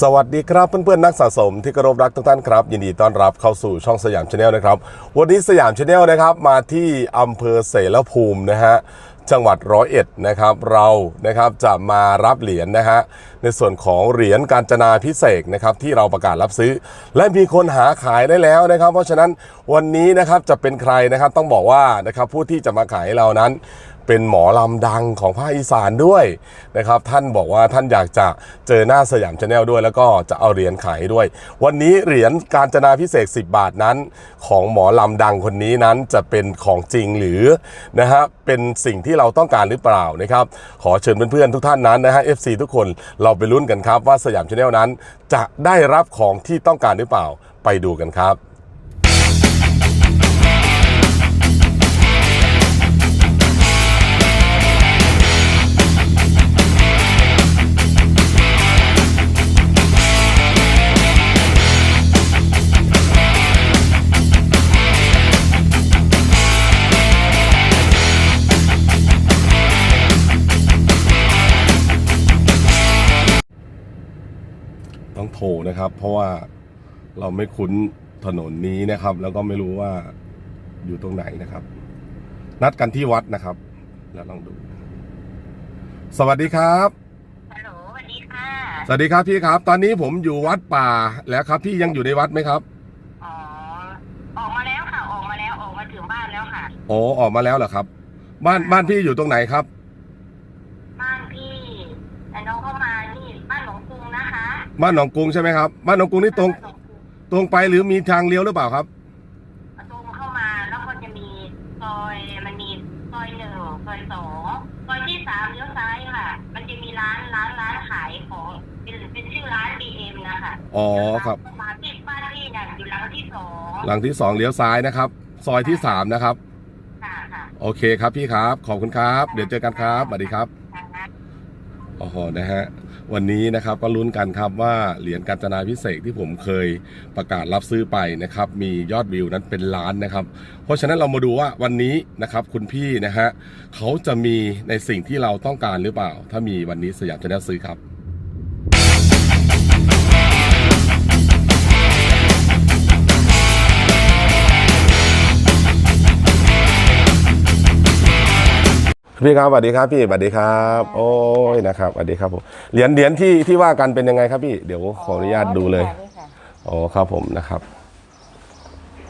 สวัสดีครับเพื่อนๆนักสะสมที่เคารพรักทุกท่านครับ ยินดีต้อนรับเข้าสู่ช่องสยามชาแนลนะครับ วันนี้สยามชาแนลนะครับ มาที่อำเภอเสรภูมินะฮะจังหวัดร้อยเอ็ดนะครับเรานะครับจะมารับเหรียญนะฮะในส่วนของเหรียญการจนาพิเศษนะครับที่เราประกาศรับซื้อ และมีคนหาขายได้แล้วนะครับ เพราะฉะนั้นวันนี้นะครับจะเป็นใครนะครับต้องบอกว่านะครับผู้ที่จะมาขายให้เรานั้น เป็นหมอลำดังของภาคอีสานด้วยนะครับท่านบอกว่าท่านอยากจะเจอหน้าสยามชาแนลด้วย แล้วก็จะเอาเหรียญขายด้วย วันนี้เหรียญการจนาพิเศษ 10 บาทนั้น ของหมอลำดังคนนี้นั้นจะเป็นของจริงหรือนะฮะเป็นสิ่งที่เราต้องการหรือเปล่านะครับขอเชิญเพื่อนๆทุกท่านนั้นนะฮะ FC ทุกคนเราไปลุ้นกันครับว่าสยามชาแนลนั้น จะได้รับของที่ต้องการหรือเปล่าไปดูกันครับ โทรนะครับ เพราะว่าเราไม่คุ้นถนนนี้นะครับ แล้วก็ไม่รู้ว่าอยู่ตรงไหนนะครับ นัดกันที่วัดนะครับ แล้วลองดู สวัสดีครับฮัลโหลสวัสดีค่ะ สวัสดีครับพี่ครับ ตอนนี้ผมอยู่วัดป่าแล้วครับ พี่ยังอยู่ในวัดไหมครับอ๋อออกมาแล้วค่ะ ออกมาแล้วออกมาถึงบ้านแล้วค่ะ โอ้ออกมาแล้วเหรอครับ บ้านบ้านพี่อยู่ตรงไหนครับบ้านพี่แต่น้องเข้ามานี่บ้านหลวงกรุงนะคะ บ้านหนองกรุงใช่ไหมครับบ้านหนองกรุงนี่ตรงบ้านหลวกรุงตรงไปหรือมีทางเลี้ยวหรือเปล่าครับ ตรงเข้ามาแล้วก็จะมีซอยมันมีซอยหนึ่งซอยสองซอยที่สามเลี้ยวซ้ายค่ะ มันจะมีร้านร้านร้านขายของเป็นเป็นชื่อร้านบีเอ็มนะคะอ๋อครับ มาที่บ้านพี่เนี่ยอยู่หลังที่สองหลังที่สองเลี้ยวซ้ายนะครับ ซอยที่สามนะครับค่ะค่ะโอเคครับพี่ครับ ขอบคุณครับ เดี๋ยวเจอกันครับสวัสดีครับค่ะโอ้โหนะฮะ วันนี้นะครับก็ลุ้นกันครับว่าเหรียญกาญจนาพิเศษที่ผมเคยประกาศรับซื้อไปนะครับมียอดวิวนั้นเป็นล้านนะครับ เพราะฉะนั้นเรามาดูว่าวันนี้นะครับคุณพี่นะฮะเขาจะมีในสิ่งที่เราต้องการหรือเปล่า ถ้ามีวันนี้สยามจะได้ซื้อครับ พี่ครับสวัสดีครับพี่สวัสดีครับ โอ้ยนะครับสวัสดีครับผมเหรียญเหรียญที่ที่ว่ากันเป็นยังไงครับพี่เดี๋ยวขออนุญาตดูเลยนี่ค่ะอ๋อครับผมนะครับ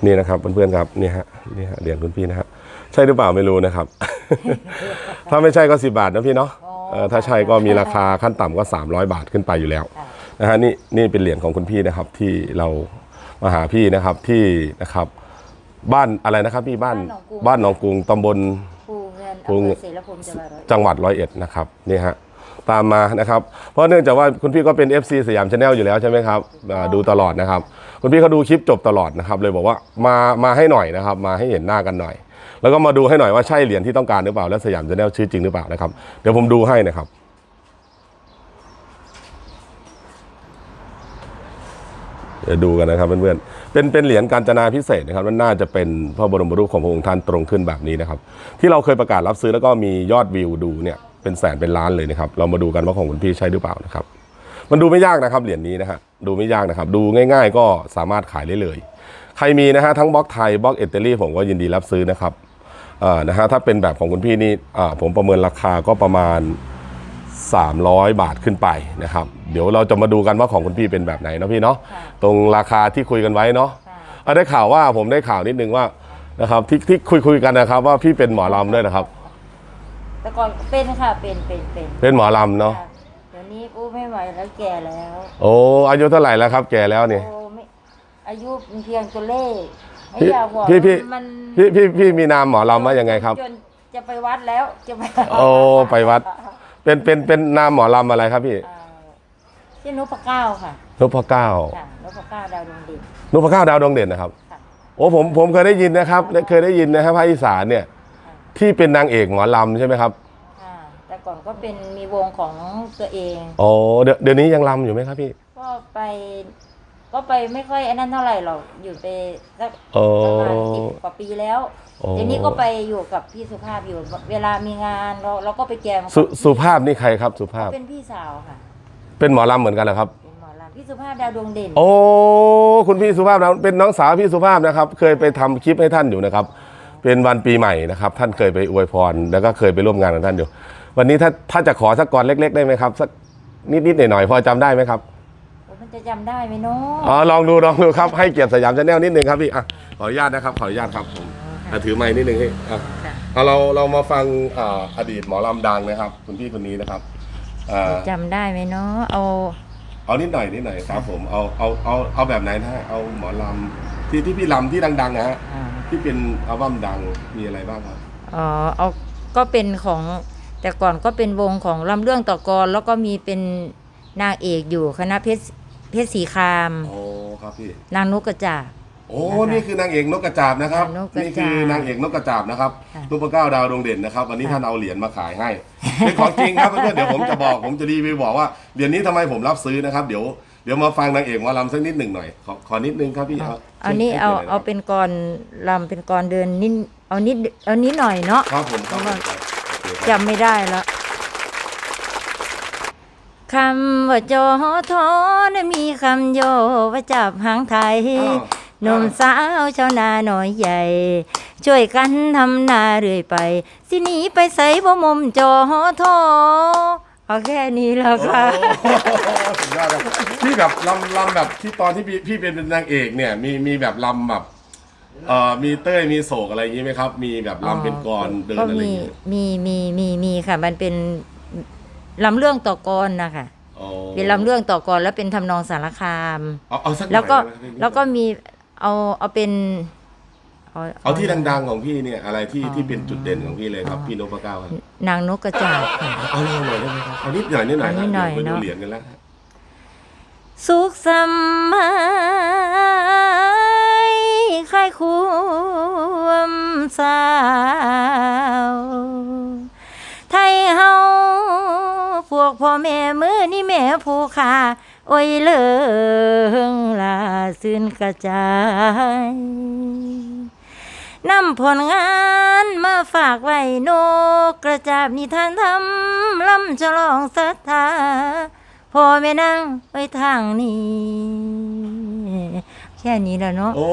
นี่นะครับเพื่อนๆครับนี่ฮะนี่ฮะเหรียญคุณพี่นะฮะใช่หรือเปล่าไม่รู้นะครับ ถ้าไม่ใช่ก็สิบาทนะพี่เนาะเออถ้าใช่ก็มีราคาขั้นต่ำก็ 300 บาทขึ้นไปอยู่แล้วค่ะนะฮะนี่นี่เป็นเหรียญของคุณพี่นะครับที่เรามาหาพี่นะครับที่นะครับ บ้านอะไรนะครับพี่บ้านบ้านหนองกรุงตำบล ภูเงินภูอำเงิเภอนเสรภูมิจังหวัดร้อยเอ็ดจังหวัดร้อยเอ็ดนะครับนี่ฮะตามมานะครับ เพราะเนื่องจากว่าคุณพี่ก็เป็น FC สยามชาแนลอยู่แล้วใช่ไหมครับอ่าดูตลอดนะครับ คุณพี่เขาดูคลิปจบตลอดนะครับ เลยบอกว่ามามาให้หน่อยนะครับ มาให้เห็นหน้ากันหน่อย แล้วก็มาดูให้หน่อยว่าใช่เหรียญที่ต้องการหรือเปล่า และสยามชาแนลชื่อจริงหรือเปล่านะครับ เดี๋ยวผมดูให้นะครับเดี๋ยวดูกันนะครับเพื่อนๆเป็นเป็นเหรียญการจนาพิเศษนะครับมันน่าจะเป็นพระบรมรูปของพระองค์ท่านตรงขึ้นแบบนี้นะครับ ที่เราเคยประกาศรับซื้อแล้วก็มียอดวิวดูเนี่ยเป็นแสนเป็นล้านเลยนะครับ เรามาดูกันว่าของคุณพี่ใช่หรือเปล่านะครับ มันดูไม่ยากนะครับเหรียญนี้นะฮะดูไม่ยากนะครับ ดูง่าย ๆ ก็สามารถขายได้เลย ใครมีนะฮะทั้งบล็อกไทยบล็อกเอเตอรี่ผมก็ยินดีรับซื้อนะครับอ่านะฮะถ้าเป็นแบบของคุณพี่นี่อ่าผมประเมินราคาก็ประมาณ 300 บาทขึ้นไปนะครับ เดี๋ยวเราจะมาดูกันว่าของคุณพี่เป็นแบบไหนเนาะพี่เนาะค่ะตรงราคาที่คุยกันไว้เนาะค่ะอะได้ข่าวว่าผมได้ข่าวนิดนึงว่านะครับที่ที่คุยคุยกันนะครับ ว่าพี่เป็นหมอลำด้วยนะครับ แต่ก่อนเป็นค่ะเป็นเป็นเป็นเป็นหมอลำเนาะค่ะเดี๋ยวนี้กูไม่ไหวแล้วแก่แล้ว โอ้อายุเท่าไหร่แล้วครับ แก่แล้วนี่โอ้ไม่อายุเป็นเพียงตัวเลขไม่พี่อยากบอกพี่พี่มันพี่พี่พี่มีนามหมอลำว่ายังไงครับจนจะไปวัดแล้วจะไปโอ้ไปวัด เป็นเป็นเป็นนามหมอลำอะไรครับพี่อ่าชื่อนุพเก้าค่ะนพเก้าค่ะนุพเก้าดาวดวงดินนพเก้าดาวดวงเด่นนะครับ ค่ะโอ้ผมผมเคยได้ยินนะครับและเคยได้ยินนะครับภาคอีสานเนี่ยที่เป็นนางเอกหมอลำใช่ไหมครับค่ะแต่ก่อนก็เป็นมีวงของตัวเองโอ้เดี๋ยวเดี๋ยวนี้ยังลำอยู่ไหมครับพี่ ก็ไป ก็ไปไม่ค่อยไอ้นั่นเท่าไหร่หรอกอยู่ไปสักโอ้ ประมาณสิบกว่าปีแล้วโอ้เดี๋ยวนี้ก็ไปอยู่กับพี่สุภาพอยู่ เวลามีงานเราเราก็ไปแจมสุสุภาพนี่ใครครับ สุภาพ เป็นพี่สาวค่ะเป็นหมอลำเหมือนกันเหรอครับ เป็นหมอลำพี่สุภาพดาวดวงเด่นโอ้ คุณพี่สุภาพนะเป็นน้องสาวพี่สุภาพนะครับ เคยไปทำคลิปให้ท่านอยู่นะครับ เป็นวันปีใหม่นะครับ ท่านเคยไปอวยพร แล้วก็เคยไปร่วมงานกับท่านอยู่ วันนี้ถ้าถ้าจะขอสักกรเล็ก ๆ ได้ไหมครับ สักนิดๆหน่อยๆพอจำได้ไหมครับ มันจะจำได้ไหมเนาะอ๋อลองดูลองดูครับให้เกียรติสยามชาแนลนิดนึงครับพี่อะขออนุญาตนะครับขออนุญาตครับผมอะถือไม้นิดนึงให้อะ ค่ะเอาเราเรามาฟังอ่าอดีตหมอลำดังนะครับคุณพี่คนนี้นะครับอ่าจำได้ไหมเนาะเอาเอานิดหน่อยนิดหน่อยครับผมเอาเอาเอาเอาแบบไหนได้เอาหมอลำที่ที่พี่ลำที่ดังๆนะฮะอ่าที่เป็นอัลบั้มดังมีอะไรบ้างครับอ๋อเอาก็เป็นของแต่ก่อนก็เป็นวงของลำเรื่องต่อกรแล้วก็มีเป็นนางเอกอยู่คณะเพชร เพชรสีคราม โอ้ครับพี่ นางนกกระจาบ โอ้นะคะนี่คือนางเอกนกกระจาบนะครับ นกกระจาบนี่คือนางเอกนกกระจาบนะครับค่ะลูกประเก้าดาวดวงเด่นนะครับวันนี้ค่ะท่านเอาเหรียญมาขายให้ เป็นของจริงครับเพื่อนๆเดี๋ยวผมจะบอกผมจะรีวิวบอกว่าเหรียญนี้ทำไมผมรับซื้อนะครับ เดี๋ยวเดี๋ยวมาฟังนางเอกหมาลำสักนิดหนึ่งหน่อยขอขอนิดนึงครับพี่ครับเอานี่ช่วยเอาให้เอาหน่ยเป็นกรลำเป็นกรเดินนิดเอานิดเอานิดหน่อยเนาะ ครับผมครับผมครับโอเคครับ จำไม่ได้แล้ว คำว่าจอทอนะมีคำโยว่าจับหางไทยอ้าวหนุ่มสาวชาวนาหน่อยใหญ่ ช่วยกันทำนาเรื่อยไป สิหนีไปใส่บ่มุมจอทอเอาแค่นี้แล้วค่ะโอ้สุดยอดครับพี่แบบลำลำแบบที่ตอนที่พี่พี่เป็นนางเอกเนี่ย มีมีแบบลำแบบเอ่อมีเต้ยมีโศกอะไรอย่างนี้ไหมครับ มีแบบลำเป็นกรเดินก็อะไรอมีย่างนี้มีมีมีมีค่ะ มันเป็น ลำเรื่องต่อกรนะคะอ๋อเป็นลำเรื่องต่อกรแล้วเป็นทำนองสารคาม เอาเอาสักหน่อยแล้วก็ได้ไหมครับแล้วก็มีเอาเอาเป็น เอาที่ดัง ๆของพี่เนี่ยอะไรที่อ๋อที่เป็นจุดเด่นของพี่เลยครับ พี่นพเก้าครับนางนกกระจาบค่ะ เอาหน่อยได้ไหมครับเอานิดหน่อยนิดหน่อยเอานิดหน่อยเดี๋วไปดูเนอะ เหรียญกันแล้วสุขสำมัยใครควมสาว แม่มือนี่แม่ผู้ขาโอ้ยเลิงลาสิ้นกระจายนำผลงานมาฝากไว้โนกกระจาบนิทานทำลำฉลองศรัทธาพ่อแม่นั่งไว้ทางนี้ แค่นี้แล้วเนาะ โอ้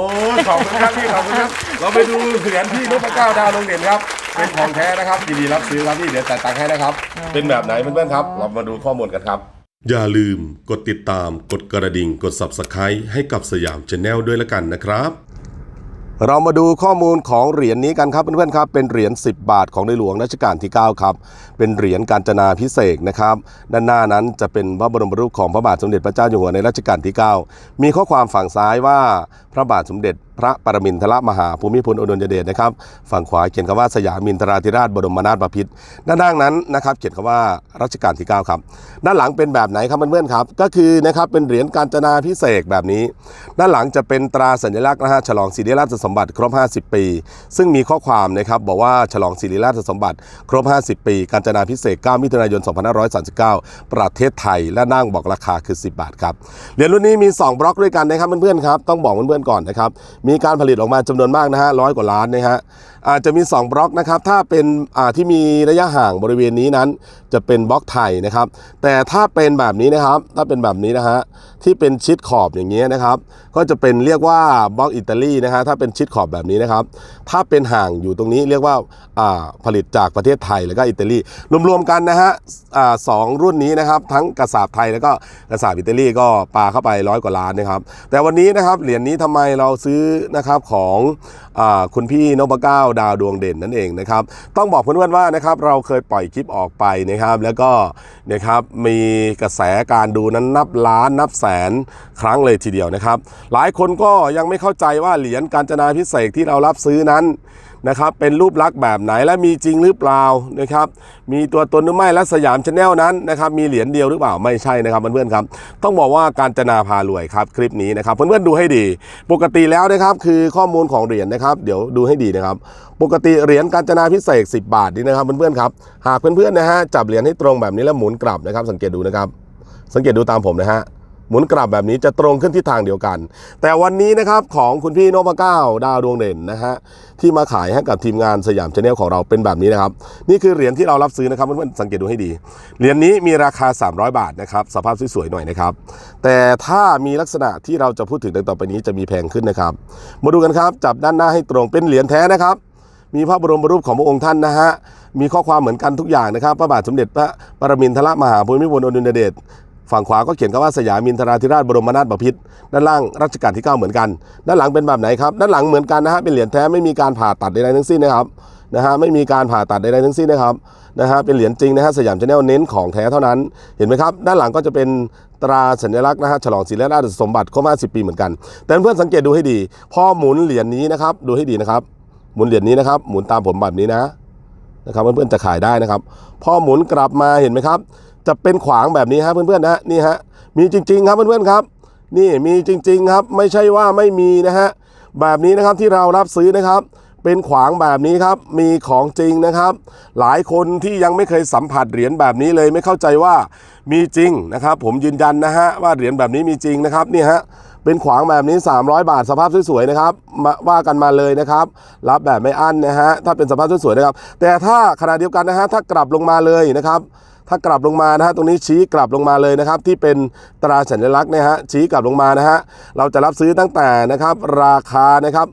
ขอบคุณครับพี่ ขอบคุณครับ เราไปดูเหรียญพี่นพเก้าดาวดวงเด่นครับ เป็นของแท้นะครับยินดีรับซื้อครับพี่เดี๋ยวจ่ายตังค์ให้นะครับ เป็นแบบไหนเพื่อนๆครับ เรามาดูข้อมูลกันครับ อย่าลืมกดติดตามกดกระดิ่งกด Subscribe ให้กับสยามช n แนลด้วยละกันนะครับ เรามาดูข้อมูลของเหรียญนี้กันครับเพื่อนๆครับ เป็นเหรียญ10 บาทของในหลวงรัชกาลที่ 9 ครับ เป็นเหรียญกาญจนาพิเศษนะครับ ด้านหน้านั้นจะเป็นพระบรมรูปของพระบาทสมเด็จพระเจ้าอยู่หัวในรัชกาลที่ 9 มีข้อความฝั่งซ้ายว่าพระบาทสมเด็จพระปรมินทรมหาภูมิพลอดุลยเดชนะครับ ฝั่งขวาเขียนคำว่าสยามินทราธิราชบรมนาถบพิตรด้านล่างนั้นนะครับ เขียนคำว่ารัชกาลที่ 9 ครับ ด้านหลังเป็นแบบไหนครับเพื่อนๆครับ ก็คือนะครับเป็นเหรียญกาญจนาพิเศษแบบนี้ ด้านหลังจะเป็นตราสัญลักษณ์นะฮะฉลองศิริราชสมบัติครบ 50 ปี ซึ่งมีข้อความนะครับบอกว่าฉลองศิริราชสมบัติครบ 50 ปีการจนาพิเศษ 9 มิถุนายน 2539 ประเทศไทยและนั่งบอกราคาคือ 10 บาทครับเหรียญรุ่นนี้มี 2 บล็อกด้วยกันนะครับเพื่อนๆครับต้องบอกเพื่อนๆก่อนนะครับมีการผลิตออกมาจำนวนมากนะฮะร้อยกว่าล้านนะฮะ อาจจะมี 2 บล็อกนะครับ ถ้าเป็นที่มีระยะห่างบริเวณนี้นั้น จะเป็นบล็อกไทยนะครับ แต่ถ้าเป็นแบบนี้นะครับ ถ้าเป็นแบบนี้นะฮะ ที่เป็นชิดขอบอย่างเงี้ยนะครับ ก็จะเป็นเรียกว่าบล็อกอิตาลีนะฮะ ถ้าเป็นชิดขอบแบบนี้นะครับ ถ้าเป็นห่างอยู่ตรงนี้เรียกว่าาผลิตจากประเทศไทยแล้วก็อิตาลี รวมๆกันนะฮะสองรุ่นนี้นะครับ ทั้งกระสาบไทยแล้วก็กระสาบอิตาลีก็ปาเข้าไปร้อยกว่าล้านนะครับ แต่วันนี้นะครับเหรียญนี้ทำไมเราซื้อนะครับของอคุณพี่นพเก้าดาวดวงเด่นนั่นเองนะครับ ต้องบอกเพื่อนๆว่านะครับเราเคยปล่อยคลิปออกไปนะครับ แล้วก็นะครับมีกระแสการดูนั้นนับล้านนับแสนครั้งเลยทีเดียวนะครับ หลายคนก็ยังไม่เข้าใจว่าเหรียญการจนาพิเศษที่เรารับซื้อนั้น นะครับเป็นรูปลักษณ์แบบไหนและมีจริงหรือเปล่านะครับมีตัวตนหรือไม่และสยามชาแนลนั้นนะครับมีเหรียญเดียวหรือเปล่าไม่ใช่นะครับเพื่อนๆครับต้องบอกว่าการจนาพารวยครับคลิปนี้นะครับเพื่อนๆดูให้ดี ปกติแล้วนะครับคือข้อมูลของเหรียญนะครับ เดี๋ยวดูให้ดีนะครับ ปกติเหรียญกาญจนาพิเศษ 10 บาทนี่นะครับเพื่อนๆครับหากเพื่อนๆนะฮะจับเหรียญให้ตรงแบบนี้แล้วหมุนกลับนะครับ สังเกตดูนะครับ สังเกตดูตามผมนะฮะ หมุนกลับแบบนี้จะตรงขึ้นที่ทางเดียวกัน แต่วันนี้นะครับของคุณพี่โนพเก้าดาวดวงเด่นนะฮะที่มาขายให้กับทีมงานสยามชาแนลของเราเป็นแบบนี้นะครับ นี่คือเหรียญที่เรารับซื้อนะครับเพื่อนๆสังเกตดูให้ดี เหรียญนี้มีราคา 300 บาทนะครับสภาพสวยๆหน่อยนะครับ แต่ถ้ามีลักษณะที่เราจะพูดถึงดังต่อไปนี้จะมีแพงขึ้นนะครับ มาดูกันครับจับด้านหน้าให้ตรงเป็นเหรียญแท้นะครับมีพระบรมรูปของพระองค์ท่านนะฮะ มีข้อความเหมือนกันทุกอย่างนะครับ พระบาทสมเด็จพระปรมินทรมหาภูมิพลอดุลยเดช ฝั่งขวาก็เขียนคำว่าสยามินทราธิราชบรมนาถบพิตรด้านล่างรัชกาลที่ 9 เหมือนกัน ด้านหลังเป็นแบบไหนครับ ด้านหลังเหมือนกันนะฮะเป็นเหรียญแท้ไม่มีการผ่าตัดใดๆทั้งสิ้นนะครับนะฮะไม่มีการผ่าตัดใดๆทั้งสิ้นนะครับนะฮะเป็นเหรียญจริงนะฮะสยามชาแนลเน้นของแท้เท่านั้นเห็นไหมครับ ด้านหลังก็จะเป็นตราสัญลักษณ์นะฮะฉลองศิลราชสมบัติครบ50 ปีเหมือนกัน แต่เพื่อนสังเกตดูให้ดีพอหมุนเหรียญนี้นะครับดูให้ดีนะครับ หมุนเหรียญนี้นะครับ หมุนตามผมแบบนี้นะนะครับเพื่อนๆจะขายได้นะครับ พอหมุนกลับมาเห็นไหมครับ จะเป็นขวางแบบนี้ฮะเพื่อนๆนะนี่ฮะมีจริง ๆ ครับเพื่อนๆครับ นี่มีจริง ๆ ครับ ไม่ใช่ว่าไม่มีนะฮะแบบนี้นะครับที่เรารับซื้อนะครับ เป็นขวางแบบนี้ครับ มีของจริงนะครับ หลายคนที่ยังไม่เคยสัมผัสเหรียญแบบนี้เลยไม่เข้าใจว่ามีจริงนะครับ ผมยืนยันนะฮะว่าเหรียญแบบนี้มีจริงนะครับนี่ฮะเป็นขวางแบบนี้ 300 บาทสภาพสวยๆนะครับมาว่ากันมาเลยนะครับ รับแบบไม่อั้นนะฮะถ้าเป็นสภาพสวยๆนะครับ แต่ถ้าขณะเดียวกันนะฮะถ้ากลับลงมาเลยนะครับ ถ้ากลับลงมานะฮะตรงนี้ชี้กลับลงมาเลยนะครับ ที่เป็นตราสัญลักษณ์นะฮะชี้กลับลงมานะฮะเราจะรับซื้อตั้งแต่นะครับราคานะครับ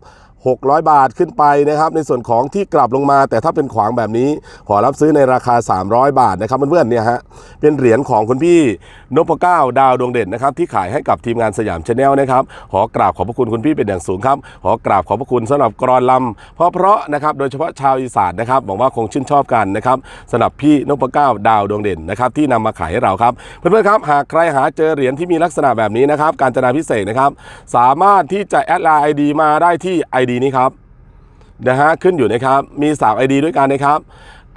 600 บาทขึ้นไปนะครับในส่วนของที่กลับลงมา แต่ถ้าเป็นขวางแบบนี้ขอรับซื้อในราคา 300 บาทนะครับเพื่อนๆเนี่ยฮะเป็นเหรียญของคุณพี่นพเก้าดาวดวงเด่นนะครับที่ขายให้กับทีมงานสยามชาแนลนะครับขอกราบขอบพระคุณคุณพี่เป็นอย่างสูงครับขอกราบขอบพระคุณสำหรับกรอนลำเพราะเพราะนะครับโดยเฉพาะชาวอีสานนะครับหวังว่าคงชื่นชอบกันนะครับสำหรับพี่นพเก้าดาวดวงเด่นนะครับที่นำมาขายให้เราครับเพื่อนๆครับหากใครหาเจอเหรียญที่มีลักษณะแบบนี้นะครับการจนาพิเศษนะครับสามารถที่จะแอดไลน์ไอดีมาได้ที่ ID นี้ครับนะฮะขึ้นอยู่นะครับมี3 ID ด้วยกันนะครับ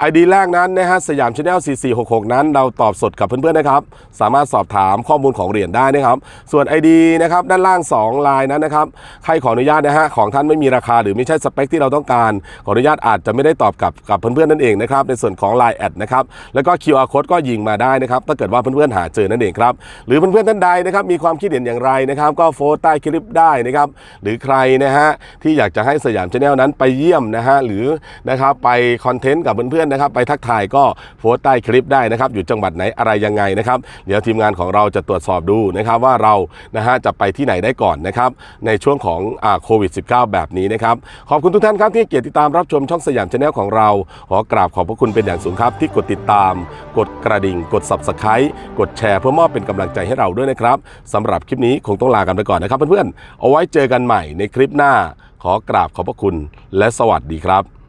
ID แรกนั้นนะฮะสยามชาแนล4466 นั้น เราตอบสดกับเพื่อนๆนะครับ สามารถสอบถามข้อมูลของเหรียญได้นะครับ ส่วน ID นะครับด้านล่าง 2 ลายนั้นนะครับใครขออนุญาตนะฮะของท่านไม่มีราคาหรือไม่ใช่สเปคที่เราต้องการ ขออนุญาตอาจจะไม่ได้ตอบกับกับเพื่อนๆนั่นเองนะครับในส่วนของ Line แอดนะครับแล้วก็ QR code ก็ยิงมาได้นะครับถ้าเกิดว่าเพื่อนๆหาเจอนั่นเองครับหรือเพื่อนๆท่านใดนะครับมีความคิดเห็นอย่างไรนะครับก็โพสต์ใต้คลิปได้นะครับหรือใครนะฮะที่อยากจะให้สยามชาแนลนั้นไปเยี่ยมนะฮะหรือนะครับไปคอนเทนต์กับเพื่อนๆนะครับไปทักทายก็โพสต์ใต้คลิปได้นะครับอยู่จังหวัดไหนอะไรยังไงนะครับเดี๋ยวทีมงานของเราจะตรวจสอบดูนะครับว่าเรานะฮะจะไปที่ไหนได้ก่อนนะครับในช่วงของอ่าโควิด -19 แบบนี้นะครับขอบคุณทุกท่านครับที่เกียรติติดตามรับชมช่องสยามชาแนลของเรา ขอกราบขอบพระคุณเป็นอย่างสูงครับ ที่กดติดตาม กดกระดิ่ง กด subscribe กดแชร์เพื่อมอบเป็นกำลังใจให้เราด้วยนะครับสำหรับคลิปนี้คงต้องลากันไปก่อนนะครับเพื่อนๆเอาไว้เจอกันใหม่ในคลิปหน้า ขอกราบขอบพระคุณและสวัสดีครับ